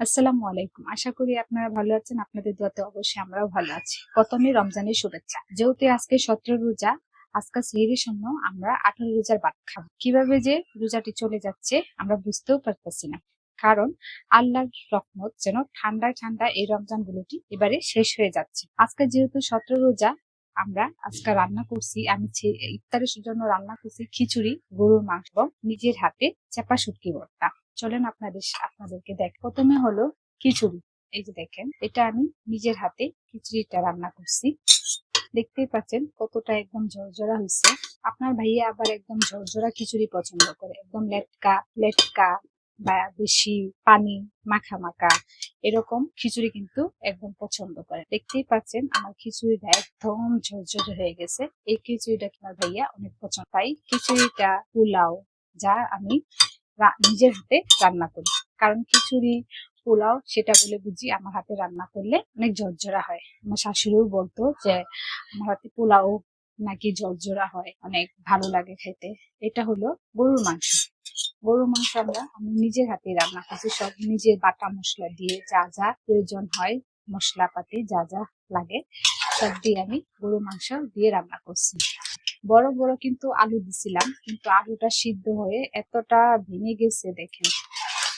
আসসালামু আলাইকুম। আশা করি আপনারা ভালো আছেন। আপনাদের দোয়াতে অবশ্যই আমরাও ভালো আছি। প্রথমে রমজানের শুভেচ্ছা। যেহেতু আজকে সতেরো রোজা, আজকে সেহরির জন্য আমরা আঠারো রোজার ভাত খাব। কীভাবে যে রোজাটি চলে যাচ্ছে আমরা বুঝতেও পারতেছি না। কারণ আল্লাহর রহমত যেন ঠান্ডায় ঠান্ডা এই রমজান গুলোটি এবারে শেষ হয়ে যাচ্ছে। আজকে যেহেতু সতেরো রোজা, আমরা আজকে রান্না করছি, আমি ইফতারের জন্য রান্না করছি খিচুড়ি, গরুর মাংস নিজের হাতে চাপা শুটকি ভর্তা। চলেন আপনাদের আপনাদেরকে দেখ, প্রথমে হলো খিচুড়ি। এই যে দেখেন, এটা আমি নিজের হাতে খিচুড়িটা রান্না করছি। দেখতেই পাচ্ছেন কতটা একদম ঝরঝরা হয়েছে আপনার ভাইয়া আবার একদম ঝরঝরা খিচুড়ি পছন্দ করে। একদম লেটকা লেটকা বা বেশি পানি, মাখা মাখা, এরকম খিচুড়ি কিন্তু একদম পছন্দ করে। দেখতেই পাচ্ছেন আমার খিচুড়িটা একদম ঝরঝরে হয়ে গেছে। এই খিচুড়িটা আমার ভাইয়া অনেক পছন্দ। তাই খিচুড়িটা পোলাও, যা আমি নিজের হাতে রান্না করি। কারণ খিচুড়ি, পোলাও, সেটা বলে বুঝি আমার হাতে রান্না করলে অনেক ঝরঝরা হয়। আমার শাশুড়িও বলতো যে, আমার হাতে পোলাও নাকি ঝরঝরা হয়, অনেক ভালো লাগে খেতে। এটা হলো গরুর মাংস। গরুর মাংস আমরা, আমি নিজের হাতে রান্না করছি। সব নিজের বাটা মশলা দিয়ে যা যা প্রয়োজন হয়, মশলাপাতি যা যা লাগে, সব দিয়ে আমি গরুর মাংস দিয়ে রান্না করছি। বড় বড় কিন্তু আলু দিছিলাম, কিন্তু আলুটা সিদ্ধ হয়ে এতটা ভেঙে গেছে দেখেন।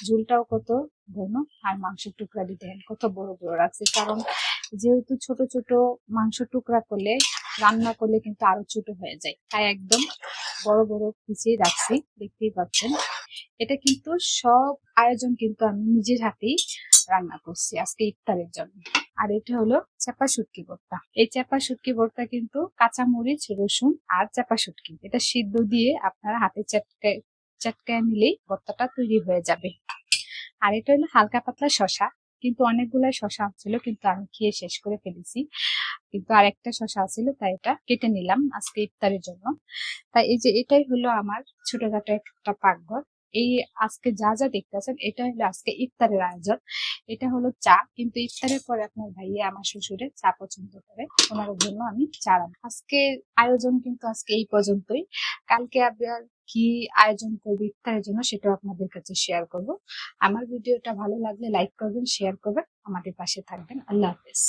ঝুলটাও কত ঘন আর মাংসের টুকরা দিতে কত বড় বড় রাখছে কারণ যেহেতু ছোট ছোট মাংস টুকরা করলে, রান্না করলে কিন্তু আরও ছোট হয়ে যায়। তাই একদম বড় বড় পিছিয়ে রাখছি, দেখতেই পাচ্ছেন। এটা কিন্তু সব আয়োজন কিন্তু আমি নিজের হাতেই রান্না করছি আজকে ইফতারের জন্য। আর এটা হলো চাপা শুটকি ভর্তা। এই চাপা শুটকি ভর্তা কিন্তু কাঁচা মরিচ রসুন আর চাপা শুটকি। এটা সিদ্ধ দিয়ে আপনারা হাতে চাটকায় চাটকায় নিলেই ভর্তাটা তৈরি হয়ে যাবে। আর এটা হলো হালকা পাতলা শশা কিন্তু অনেকগুলাই শশা ছিল, কিন্তু আমি খেয়ে শেষ করে ফেলেছি। কিন্তু আর একটা শশা ছিল তাই এটা কেটে নিলাম আজকে ইফতারের জন্য। তাই এই যে এটাই হলো আমার ছোটখাটো একটা পাকঘর। এই আজকে যা যা দেখতেছেন, এটা হলো আজকে ইফতারের আয়োজন। এটা হলো চা, কিন্তু ইফতারের পরে আপনার ভাইয়া আমার শ্বশুরে চা পছন্দ করে। ওনার জন্য আমি চা আজকে আয়োজন কিন্তু আজকে এই পর্যন্তই। কালকে আবার কি আয়োজন করব ইফতারের জন্য সেটাও আপনাদের কাছে শেয়ার করব। আমার ভিডিওটা ভালো লাগলে লাইক করবেন শেয়ার করবেন, আমাদের পাশে থাকবেন। আল্লাহ হাফেজ।